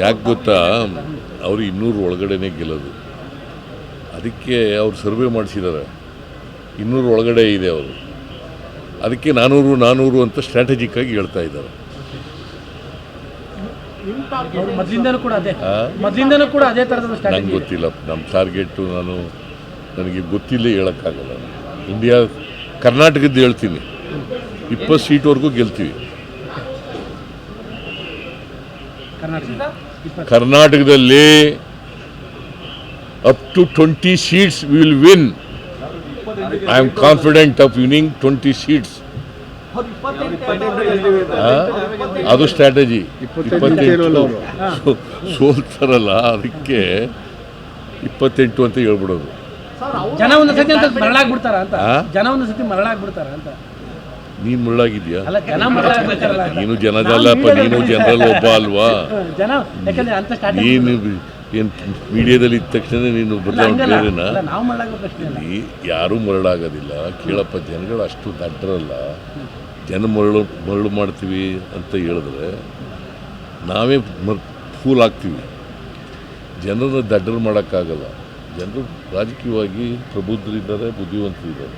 ಯಾಕೆ ಗೊತ್ತಾ? ಅವರು ಇನ್ನೂರು ಒಳಗಡೆನೇ ಗೆಲ್ಲೋದು. ಅದಕ್ಕೆ ಅವ್ರು ಸರ್ವೆ ಮಾಡಿಸಿದ್ದಾರೆ ಇನ್ನೂರು ಒಳಗಡೆ ಇದೆ ಅವರು. ಅದಕ್ಕೆ ನಾನೂರು ನಾನೂರು ಅಂತ ಸ್ಟ್ರಾಟಜಿಕ್ ಆಗಿ ಹೇಳ್ತಾ ಇದ್ದಾರೆ. ನಂಗೆ ಗೊತ್ತಿಲ್ಲ. ನಮ್ಮ ಟಾರ್ಗೆಟು ನಾನು ನನಗೆ ಗೊತ್ತಿಲ್ಲ ಹೇಳೋಕ್ಕಾಗಲ್ಲ. ಇಂಡಿಯಾ ಕರ್ನಾಟಕದ್ದು ಹೇಳ್ತೀನಿ. ಇಪ್ಪತ್ತು ಸೀಟ್ವರೆಗೂ ಗೆಲ್ತೀವಿ. ಕರ್ನಾಟಕದಲ್ಲಿ. Up to twenty seats will win I am confident of winning twenty seats ಅದು ಸ್ಟ್ರಾಟಜಿ ಇಪ್ಪತ್ತೆಂಟು ಸೋಲ್ತಾರಲ್ಲ ಅದಕ್ಕೆ ಇಪ್ಪತ್ತೆಂಟು ಅಂತ ಹೇಳ್ಬಿಡೋದು. ಜನ ಒಂದು ಸತಿ ಅಂತ ಮರಳಾಗ್ಬಿಡ್ತಾರ ಅಂತ ಜನ ಒಂದು ಸತಿ ಮರಳಾಗ್ಬಿಡ್ತಾರ ಅಂತ ನೀನು ಮುಳ್ಳಾಗಿದ್ಯಾ? ನೀನು ಜನದಲ್ಲಪ್ಪ ನೀನು ಜನರಲ್ ಒಬ್ಬ ಅಲ್ವಾ? ನೀನು ಏನು ಮೀಡಿಯಾದಲ್ಲಿ ಇದ್ದ ತಕ್ಷಣ ನೀನು ಬದಲಾವಣೆ ಬೇರೆನಾ? ಯಾರೂ ಮರಳಾಗೋದಿಲ್ಲ. ಕೇಳಪ್ಪ ಜನಗಳು ಅಷ್ಟು ದಡ್ಡರಲ್ಲ. ಜನ ಮರಳು ಮರಳು ಮಾಡ್ತೀವಿ ಅಂತ ಹೇಳಿದ್ರೆ ನಾವೇ ಮರ್ ಫೂಲ್ ಆಗ್ತೀವಿ. ಜನರನ್ನ ದಡ್ಡರು ಮಾಡೋಕ್ಕಾಗಲ್ಲ. ಜನರು ರಾಜಕೀಯವಾಗಿ ಪ್ರಬುದ್ಧರಿದ್ದಾರೆ ಬುದ್ಧಿವಂತರಿದ್ದಾರೆ.